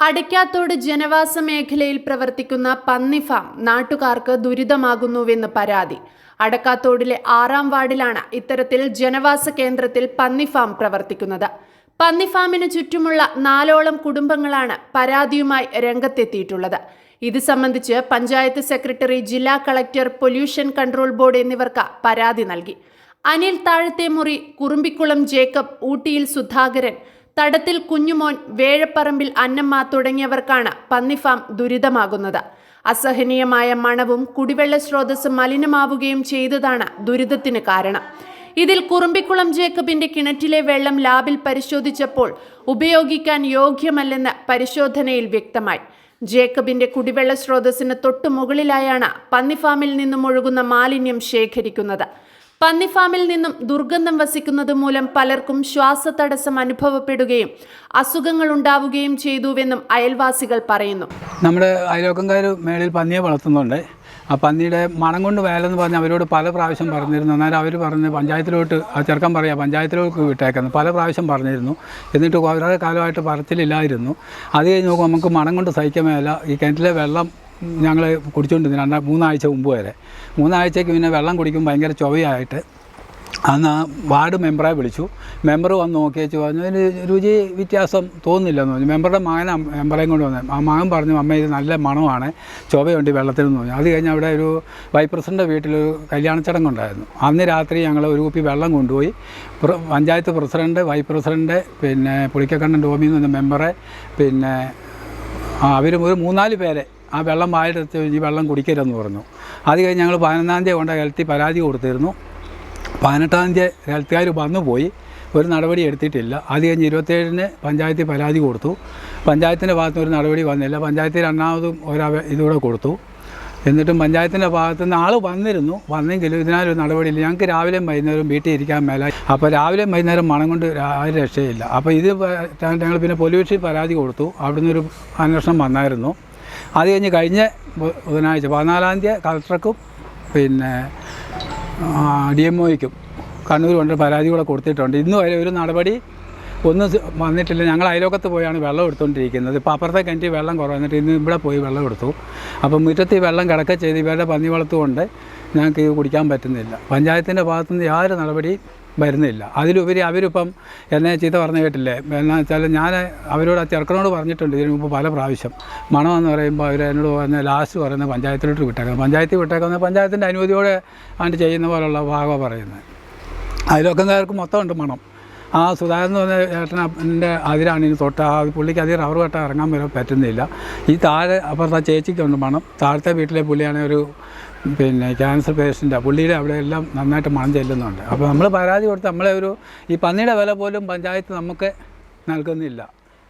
അടയ്ക്കാത്തോട് ജനവാസ മേഖലയിൽ പ്രവർത്തിക്കുന്ന പന്നി ഫാം നാട്ടുകാർക്ക് ദുരിതമാകുന്നുവെന്ന് പരാതി. അടക്കാത്തോടിലെ ആറാം വാർഡിലാണ് ഇത്തരത്തിൽ ജനവാസ കേന്ദ്രത്തിൽ പന്നി ഫാം പ്രവർത്തിക്കുന്നത്. പന്നി ഫാമിന് ചുറ്റുമുള്ള നാലോളം കുടുംബങ്ങളാണ് പരാതിയുമായി രംഗത്തെത്തിയിട്ടുള്ളത്. ഇത് സംബന്ധിച്ച് പഞ്ചായത്ത് സെക്രട്ടറി ജില്ലാ കളക്ടർ പൊല്യൂഷൻ കൺട്രോൾ ബോർഡ് എന്നിവർക്ക് പരാതി നൽകി. അനിൽ താഴത്തെ മുറി കുറുമ്പിക്കുളം ജേക്കബ് ഊട്ടിയിൽ സുധാകരൻ തടത്തിൽ കുഞ്ഞുമോൻ വേഴപ്പറമ്പിൽ അന്നമ്മ തുടങ്ങിയവർക്കാണ് പന്നിഫാം ദുരിതമാകുന്നത്. അസഹനീയമായ മണവും കുടിവെള്ള സ്രോതസ് മലിനമാവുകയും ചെയ്തതാണ് ദുരിതത്തിന് കാരണം. ഇതിൽ കുറുമ്പിക്കുളം ജേക്കബിന്റെ കിണറ്റിലെ വെള്ളം ലാബിൽ പരിശോധിച്ചപ്പോൾ ഉപയോഗിക്കാൻ യോഗ്യമല്ലെന്ന് പരിശോധനയിൽ വ്യക്തമായി. ജേക്കബിന്റെ കുടിവെള്ള സ്രോതസ്സിന് തൊട്ടു മുകളിലായാണ് പന്നിഫാമിൽ നിന്നും ഒഴുകുന്ന മാലിന്യം ശേഖരിക്കുന്നത്. പന്നിഫാമിൽ നിന്നും ദുർഗന്ധം വസിക്കുന്നത് മൂലം പലർക്കും ശ്വാസതടസ്സം അനുഭവപ്പെടുകയും അസുഖങ്ങൾ ഉണ്ടാവുകയും ചെയ്തുവെന്നും അയൽവാസികൾ പറയുന്നു. നമ്മുടെ അയലോക്കംകാർ മേളിൽ പന്നിയെ വളർത്തുന്നുണ്ട്. ആ പന്നിയുടെ മണം കൊണ്ട് വേലെന്ന് പറഞ്ഞ് അവരോട് പല പ്രാവശ്യം പറഞ്ഞിരുന്നു. അന്നേരം അവർ പറഞ്ഞ് പഞ്ചായത്തിലോട്ട് ആ ചെറുക്കൻ പറയാം പഞ്ചായത്തിലോട്ട് വിട്ടേക്കുന്നു. പല പ്രാവശ്യം പറഞ്ഞിരുന്നു. എന്നിട്ട് കുറേ കാലമായിട്ട് പറച്ചിലില്ലായിരുന്നു. അത് കഴിഞ്ഞ് നോക്കുമ്പോൾ നമുക്ക് മണം കൊണ്ട് സഹിക്കാൻ മേല. ഈ കിണറ്റിലെ വെള്ളം ഞങ്ങൾ കുടിച്ചുകൊണ്ടിരുന്നു രണ്ടാ മൂന്നാഴ്ച മുമ്പ് വരെ. മൂന്നാഴ്ചയ്ക്ക് പിന്നെ വെള്ളം കുടിക്കും ഭയങ്കര ചൊവയായിട്ട് അന്ന് ആ വാർഡ് മെമ്പറെ വിളിച്ചു. മെമ്പർ വന്ന് നോക്കിയേച്ച് പറഞ്ഞു അതിന് രുചി വ്യത്യാസം തോന്നുന്നില്ലെന്ന് പറഞ്ഞു. മെമ്പറുടെ മകൻ മെമ്പറേയും കൊണ്ട് വന്നത്. ആ മകൻ പറഞ്ഞു അമ്മ ഇത് നല്ല മണമാണ് ചൊവയുണ്ട് എന്ന് പറഞ്ഞു അത് കഴിഞ്ഞ് അവിടെ ഒരു വൈസ് പ്രസിഡന്റെ വീട്ടിലൊരു കല്യാണ ചടങ്ങുണ്ടായിരുന്നു അന്ന് രാത്രി ഞങ്ങൾ ഒരു കുപ്പി വെള്ളം കൊണ്ടുപോയി. പഞ്ചായത്ത് പ്രസിഡന്റ് വൈസ് പ്രസിഡന്റ് പിന്നെ പുളിക്കക്കണ്ണൻ ടോമി എന്ന് പറഞ്ഞ മെമ്പറെ പിന്നെ അവർ ഒരു മൂന്നാൽ പേരെ ആ വെള്ളം വായെടുത്ത് ഈ വെള്ളം കുടിക്കരുതെന്ന് പറഞ്ഞു. അത് കഴിഞ്ഞ് ഞങ്ങൾ പതിനൊന്നാം തീയതി കൊണ്ട് ഹെൽത്തി പരാതി കൊടുത്തിരുന്നു. പതിനെട്ടാം തീയതി ഹെൽത്തുകാർ വന്നു പോയി. ഒരു നടപടി എടുത്തിട്ടില്ല. അത് കഴിഞ്ഞ് ഇരുപത്തേഴിന് പഞ്ചായത്തിൽ പരാതി കൊടുത്തു. പഞ്ചായത്തിന്റെ ഭാഗത്തുനിന്ന് ഒരു നടപടി വന്നില്ല. പഞ്ചായത്തിൽ രണ്ടാമതും ഒരു ഇതുകൂടെ കൊടുത്തു. എന്നിട്ടും പഞ്ചായത്തിന്റെ ഭാഗത്തു നിന്ന് ആൾ വന്നിരുന്നു. വന്നെങ്കിലും ഇതിനാലൊരു നടപടിയില്ല. ഞങ്ങൾക്ക് രാവിലെയും വൈകുന്നേരം വീട്ടിൽ ഇരിക്കാൻ മേല അപ്പോൾ രാവിലെയും വൈകുന്നേരം മണം കൊണ്ട് ആരും രക്ഷയില്ല. അപ്പോൾ ഇത് ഞങ്ങൾ പിന്നെ പൊല്യൂഷൻ പരാതി കൊടുത്തു. അവിടുന്ന് ഒരു അന്വേഷണം വന്നായിരുന്നു. അത് കഴിഞ്ഞ് കഴിഞ്ഞ ബുധനാഴ്ച പതിനാലാം തീയതി കളക്ടർക്കും പിന്നെ ഡി എം ഒയ്ക്കും കണ്ണൂർ കൊണ്ട് പരാതി കൂടെ കൊടുത്തിട്ടുണ്ട്. ഇന്ന് വരെ ഒരു നടപടി ഒന്നും വന്നിട്ടില്ല. ഞങ്ങൾ അയലോക്കത്ത് പോയാണ് വെള്ളം എടുത്തുകൊണ്ടിരിക്കുന്നത്. ഇപ്പോൾ അപ്പുറത്തെ കിണറ്റിൽ വെള്ളം കുറവ് എന്നിട്ട് ഇന്ന് ഇവിടെ പോയി വെള്ളം എടുത്തു. അപ്പോൾ മുറ്റത്ത് വെള്ളം കിടക്ക ചെയ്ത് ഇവരുടെ പന്നി വളർത്തുകൊണ്ട് ഞങ്ങൾക്ക് കുടിക്കാൻ പറ്റുന്നില്ല. പഞ്ചായത്തിന്റെ ഭാഗത്തുനിന്ന് യാതൊരു നടപടി വരുന്നില്ല. അതിലുപരി അവരിപ്പം എന്നെ ചീത്ത പറഞ്ഞു കേട്ടില്ലേ? എന്നാ വെച്ചാൽ ഞാൻ അവരോട് ആ ചെറുക്കനോട് പറഞ്ഞിട്ടുണ്ട് ഇതിനു മുമ്പ് പല പ്രാവശ്യം. മണമെന്ന് പറയുമ്പോൾ അവർ എന്നോട് പറഞ്ഞ ലാസ്റ്റ് പറയുന്ന പഞ്ചായത്തിലോട്ട് വിട്ടേക്കുന്നത്. പഞ്ചായത്തിൽ വിട്ടേക്കുന്നത് പഞ്ചായത്തിന്റെ അനുമതിയോടെ ആണ് ചെയ്യുന്ന പോലുള്ള ഭാഗമാണ് പറയുന്നത്. അതിലൊക്കെ മൊത്തം മൊത്തമുണ്ട് മണം. ആ സുധാകരൻ എന്ന് പറഞ്ഞ ചേട്ടന്റെ അതിരാണ്. ഇനി തൊട്ട് ആ പുള്ളിക്ക് അധികം റബ്ബർ വെട്ടാൻ ഇറങ്ങാൻ വരെ പറ്റുന്നില്ല. ഈ താഴെ അപ്പുറത്തെ ആ ചേച്ചിക്കുണ്ട് മണം താഴത്തെ വീട്ടിലെ പുള്ളിയാണെങ്കിൽ ഒരു പിന്നെ ക്യാൻസർ പേഷ്യന്റാണ് പുള്ളിയുടെ അവിടെ എല്ലാം നന്നായിട്ട് മണം ചെല്ലുന്നുണ്ട്. അപ്പോൾ നമ്മൾ പരാതി കൊടുത്ത് നമ്മളെ ഒരു ഈ പന്നിയുടെ വില പോലും പഞ്ചായത്ത് നമുക്ക് നൽകുന്നില്ല.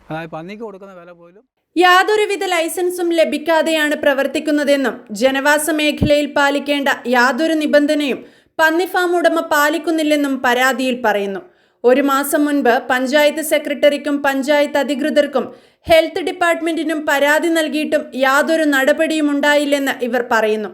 അതായത് പന്നിക്ക് കൊടുക്കുന്ന വില പോലും യാതൊരുവിധ ലൈസൻസും ലഭിക്കാതെയാണ് പ്രവർത്തിക്കുന്നതെന്നും ജനവാസ മേഖലയിൽ പാലിക്കേണ്ട യാതൊരു നിബന്ധനയും പന്നിഫാം ഉടമ പാലിക്കുന്നില്ലെന്നും പരാതിയിൽ പറയുന്നു. ഒരു മാസം മുൻപ് പഞ്ചായത്ത് സെക്രട്ടറിക്കും പഞ്ചായത്ത് അധികൃതർക്കും ഹെൽത്ത് ഡിപ്പാർട്ട്മെന്റിനും പരാതി നൽകിയിട്ടും യാതൊരു നടപടിയും ഉണ്ടായില്ലെന്ന് ഇവർ പറയുന്നു.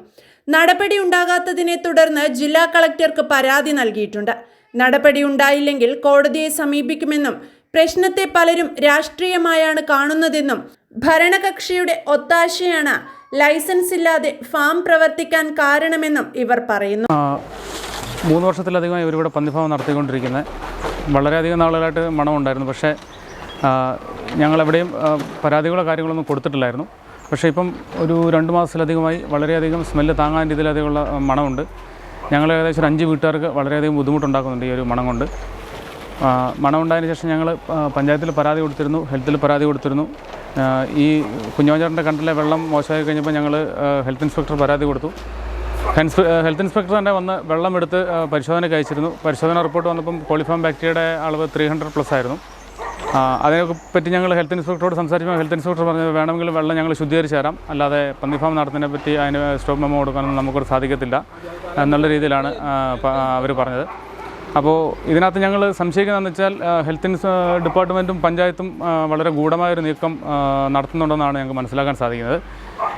നടപടി ഉണ്ടാകാത്തതിനെ തുടർന്ന് ജില്ലാ കളക്ടർക്ക് പരാതി നൽകിയിട്ടുണ്ട്. നടപടി ഉണ്ടായില്ലെങ്കിൽ കോടതിയെ സമീപിക്കുമെന്നും പ്രശ്നത്തെ പലരും രാഷ്ട്രീയമായാണ് കാണുന്നതെന്നും ഭരണകക്ഷിയുടെ ഒത്താശയാണ് ലൈസൻസ് ഇല്ലാതെ ഫാം പ്രവർത്തിക്കാൻ കാരണമെന്നും ഇവർ പറയുന്നു. മൂന്ന് വർഷത്തിലധികമായി ഇവരിവിടെ പന്നിഫാം നടത്തിക്കൊണ്ടിരിക്കുന്നത്. വളരെയധികം നാളുകളായിട്ട് മണമുണ്ടായിരുന്നു. പക്ഷേ ഞങ്ങളെവിടെയും പരാതികളോ കാര്യങ്ങളൊന്നും കൊടുത്തിട്ടില്ലായിരുന്നു. പക്ഷേ ഇപ്പം ഒരു രണ്ട് മാസത്തിലധികമായി വളരെയധികം സ്മെല്ല് താങ്ങാൻ രീതിയിലധികമുള്ള മണമുണ്ട്. ഞങ്ങൾ ഏകദേശം ഒരു അഞ്ച് വീട്ടുകാർക്ക് വളരെയധികം ബുദ്ധിമുട്ടുണ്ടാക്കുന്നുണ്ട് ഈ ഒരു മണം കൊണ്ട്. മണം മണമുണ്ടായതിനു ശേഷം ഞങ്ങൾ പഞ്ചായത്തിൽ പരാതി കൊടുത്തിരുന്നു ഹെൽത്തിൽ പരാതി കൊടുത്തിരുന്നു. ഈ കുഞ്ഞോഞ്ചാറിന്റെ കണ്ടിലെ വെള്ളം മോശമായി കഴിഞ്ഞപ്പോൾ ഞങ്ങൾ ഹെൽത്ത് ഇൻസ്പെക്ടർ പരാതി കൊടുത്തു. ഹെൽത്ത് ഇൻസ്പെക്ടർ തന്നെ വന്ന് വെള്ളം എടുത്ത് പരിശോധന കഴിച്ചിരുന്നു പരിശോധന റിപ്പോർട്ട് വന്നപ്പം കോളിഫോം ബാക്ടീരിയയുടെ അളവ് ത്രീ ഹൺഡ്രഡ് പ്ലസ് ആയിരുന്നു. അതിനൊക്കെ പറ്റി ഞങ്ങൾ ഹെൽത്ത് ഇൻസ്പെക്ടറോട് സംസാരിച്ചപ്പോൾ ഹെൽത്ത് ഇൻസ്പെക്ടർ പറഞ്ഞത് വേണമെങ്കിൽ വെള്ളം ഞങ്ങൾ ശുദ്ധീകരിച്ച് തരാം. അല്ലാതെ പന്നിഫാം നടത്തുന്നതിനെ പറ്റി അതിന് സ്റ്റോപ്പ് മെമ്മോ കൊടുക്കാനൊന്നും നമുക്കൊരു സാധിക്കത്തില്ല. എന്നുള്ള രീതിയിലാണ് അവർ പറഞ്ഞത്. അപ്പോൾ ഇതിനകത്ത് ഞങ്ങൾ സംശയിക്കുന്നതെന്ന് വെച്ചാൽ ഹെൽത്ത് ഇൻസ് ഡിപ്പാർട്ട്മെന്റും പഞ്ചായത്തും വളരെ ഗൂഢമായൊരു നീക്കം നടത്തുന്നുണ്ടെന്നാണ് ഞങ്ങൾക്ക് മനസ്സിലാക്കാൻ സാധിക്കുന്നത്.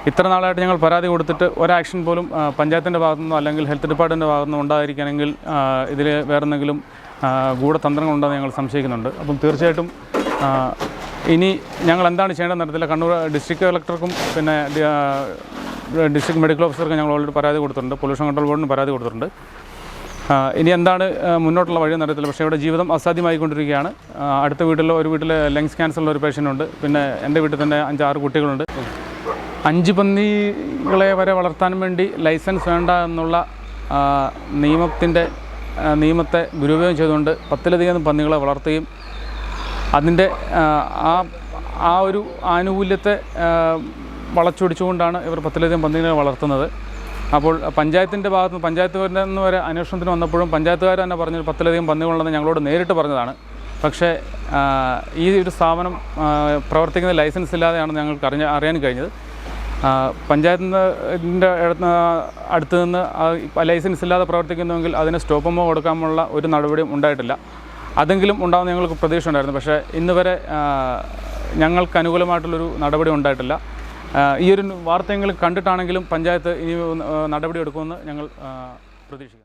ഇത്ര നാളായിട്ട് ഞങ്ങൾ പരാതി കൊടുത്തിട്ട് ഒരാക്ഷൻ പോലും പഞ്ചായത്തിന്റെ ഭാഗത്തുനിന്നോ അല്ലെങ്കിൽ ഹെൽത്ത് ഡിപ്പാർട്ട്മെന്റിന്റെ ഭാഗത്തുനിന്നോ ഉണ്ടായിരിക്കണമെങ്കിൽ ഇതിൽ വേറെന്തെങ്കിലും ഗൂഢതന്ത്രങ്ങളുണ്ടെന്ന് ഞങ്ങൾ സംശയിക്കുന്നുണ്ട്. അപ്പം തീർച്ചയായിട്ടും ഇനി ഞങ്ങൾ എന്താണ് ചെയ്യേണ്ടതെന്ന് അറിയത്തില്ല. കണ്ണൂർ ഡിസ്ട്രിക്ട് കളക്ടർക്കും പിന്നെ ഡിസ്ട്രിക്ട് മെഡിക്കൽ ഓഫീസർക്കും ഞങ്ങൾ ഓൾറെഡി പരാതി കൊടുത്തിട്ടുണ്ട്. പൊല്യൂഷൻ കൺട്രോൾ ബോർഡിന് പരാതി കൊടുത്തിട്ടുണ്ട്. ഇനി എന്താണ് മുന്നോട്ടുള്ള വഴി എന്നറിയത്തില്ല പക്ഷേ ഇവിടെ ജീവിതം അസാധ്യമായിക്കൊണ്ടിരിക്കുകയാണ്. അടുത്ത വീട്ടിൽ ഒരു വീട്ടിൽ ലങ്സ് ക്യാൻസറുള്ള ഒരു പേഷ്യന്റ് ഉണ്ട് പിന്നെ എന്റെ വീട്ടിൽ തന്നെ അഞ്ചാറ് കുട്ടികളുണ്ട്. അഞ്ച് പന്നികളെ വരെ വളർത്താൻ വേണ്ടി ലൈസൻസ് വേണ്ട എന്നുള്ള നിയമത്തിന്റെ നിയമത്തെ ദുരുപയോഗം ചെയ്തുകൊണ്ട് പത്തിലധികം പന്നികളെ വളർത്തുകയും അതിന്റെ ആ, ആ ഒരു ആനുകൂല്യത്തെ വളച്ചൊടിച്ചുകൊണ്ടാണ് ഇവർ പത്തിലധികം പന്നികളെ വളർത്തുന്നത്. അപ്പോൾ പഞ്ചായത്തിന്റെ ഭാഗത്ത് നിന്ന് നിന്ന് വരെ അന്വേഷണത്തിന് വന്നപ്പോഴും പഞ്ചായത്തുകാർ തന്നെ പറഞ്ഞു പത്തിലധികം പന്നികളുണ്ടെന്ന് ഞങ്ങളോട് നേരിട്ട് പറഞ്ഞതാണ്. പക്ഷേ ഈ ഒരു സ്ഥാപനം പ്രവർത്തിക്കുന്ന ലൈസൻസ് ഇല്ലാതെയാണ് ഞങ്ങൾക്ക് അറിഞ്ഞ അറിയാൻ കഴിഞ്ഞത്. പഞ്ചായത്തിന്റെ അടുത്ത് നിന്ന് ലൈസൻസ് ഇല്ലാതെ പ്രവർത്തിക്കുന്നുവെങ്കിൽ അതിന് സ്റ്റോപ്പുമോ കൊടുക്കാനുള്ള ഒരു നടപടിയും ഉണ്ടായിട്ടില്ല. അതെങ്കിലും ഉണ്ടാകുന്ന ഞങ്ങൾക്ക് പ്രതീക്ഷ ഉണ്ടായിരുന്നു പക്ഷേ ഇന്ന് വരെ ഞങ്ങൾക്ക് അനുകൂലമായിട്ടുള്ളൊരു നടപടി ഉണ്ടായിട്ടില്ല. ഈ ഒരു വാർത്തയെങ്കിലും കണ്ടിട്ടാണെങ്കിലും പഞ്ചായത്ത് ഇനി നടപടി എടുക്കുമെന്ന് ഞങ്ങൾ പ്രതീക്ഷിക്കുന്നു.